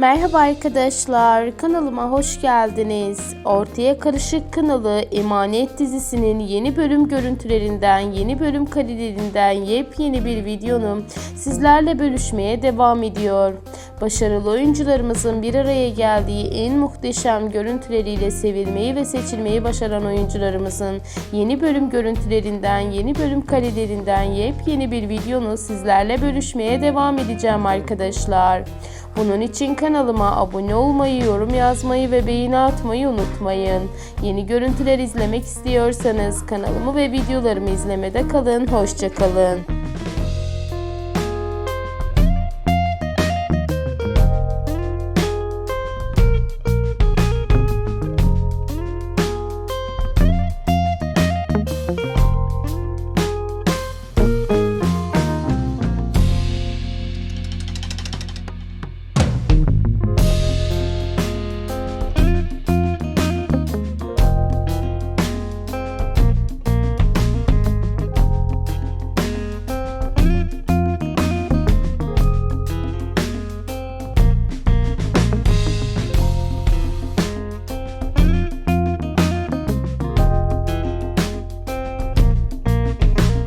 Merhaba arkadaşlar, kanalıma hoş geldiniz. Ortaya Karışık kanalı Emanet dizisinin yeni bölüm görüntülerinden, yeni bölüm karelerinden yepyeni bir videonun sizlerle bölüşmeye devam ediyor. Başarılı oyuncularımızın bir araya geldiği en muhteşem görüntüleriyle sevilmeyi ve seçilmeyi başaran oyuncularımızın yeni bölüm görüntülerinden, yeni bölüm karelerinden yepyeni bir videonu sizlerle bölüşmeye devam edeceğim arkadaşlar. Bunun için kanalıma abone olmayı, yorum yazmayı ve beğeni atmayı unutmayın. Yeni görüntüler izlemek istiyorsanız kanalımı ve videolarımı izlemede kalın. Hoşçakalın.